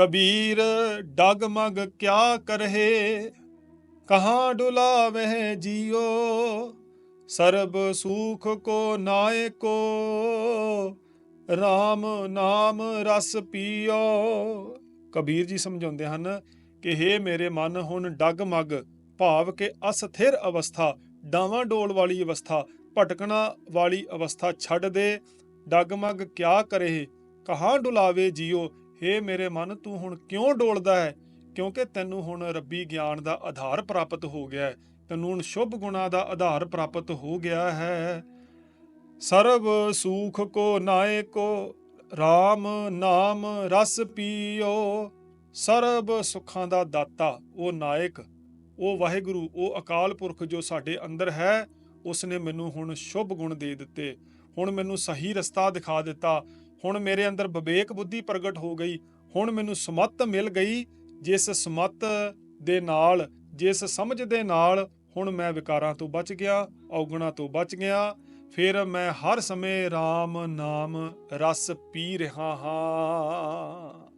ਕਬੀਰ ਡਗਮਗ ਕਿਆ ਕਰਹਿ? ਕਹਾਂ ਡੁਲਾਵਹਿ ਜੀਓ? ਸਰਬ ਸੁਖ ਕੋ ਨਾਇਕੋ? RAM ਨਾਮ ਰਸ ਪੀਓ? ਕਬੀਰ ਜੀ ਸਮਝਾਉਂਦੇ ਹਨ ਕਿ हे ਮੇਰੇ ਮਨ, ਹੁਣ ਡਗਮਗ ਭਾਵ ਕਿ ਅਸਥਿਰ ਅਵਸਥਾ, ਡਾਵਾਂ ਡੋਲ ਵਾਲੀ ਅਵਸਥਾ, ਭਟਕਣਾ ਵਾਲੀ ਅਵਸਥਾ ਛੱਡ ਦੇ। ਡਗਮਗ ਕਿਆ ਕਰੇ ਕਹਾਂ ਡੁਲਾਵੇ ਜੀਓ? हे ਮੇਰੇ ਮਨ, ਤੂੰ ਹੁਣ ਕਿਉਂ ਡੋਲਦਾ ਹੈ? ਕਿਉਂਕਿ ਤੈਨੂੰ ਹੁਣ ਰੱਬੀ ਗਿਆਨ ਦਾ ਆਧਾਰ ਪ੍ਰਾਪਤ ਹੋ ਗਿਆ ਹੈ। ਤੈਨੂੰ ਹੁਣ ਸ਼ੁਭ ਗੁਣਾ ਦਾ ਆਧਾਰ ਪ੍ਰਾਪਤ ਹੋ ਗਿਆ ਹੈ। ਸਰਬ ਸੂਖ ਕੋ ਨਾਇਕੋ RAM ਨਾਮ ਰਸ ਪੀਓ। ਸਰਬ ਸੁੱਖਾਂ ਦਾ ਦਾਤਾ, ਉਹ ਨਾਇਕ, ਉਹ ਵਾਹਿਗੁਰੂ, ਉਹ ਅਕਾਲ ਪੁਰਖ ਜੋ ਸਾਡੇ ਅੰਦਰ ਹੈ ਉਸ ਨੇ ਮੈਨੂੰ ਹੁਣ ਸ਼ੁਭ ਗੁਣ ਦੇ ਦਿੱਤੇ। ਹੁਣ ਮੈਨੂੰ ਸਹੀ ਰਸਤਾ ਦਿਖਾ ਦਿੱਤਾ। ਹੁਣ ਮੇਰੇ ਅੰਦਰ ਵਿਵੇਕ ਬੁੱਧੀ ਪ੍ਰਗਟ ਹੋ ਗਈ। ਹੁਣ ਮੈਨੂੰ ਸਮੱਤ ਮਿਲ ਗਈ, ਜਿਸ ਸਮੱਤ ਦੇ ਨਾਲ, ਜਿਸ ਸਮਝ ਦੇ ਨਾਲ ਹੁਣ ਮੈਂ ਵਿਕਾਰਾਂ ਤੋਂ ਬਚ ਗਿਆ, ਔਗਣਾ ਤੋਂ ਬਚ ਗਿਆ। ਫਿਰ ਮੈਂ ਹਰ ਸਮੇਂ RAM ਨਾਮ ਰਸ ਪੀ ਰਿਹਾ ਹਾਂ।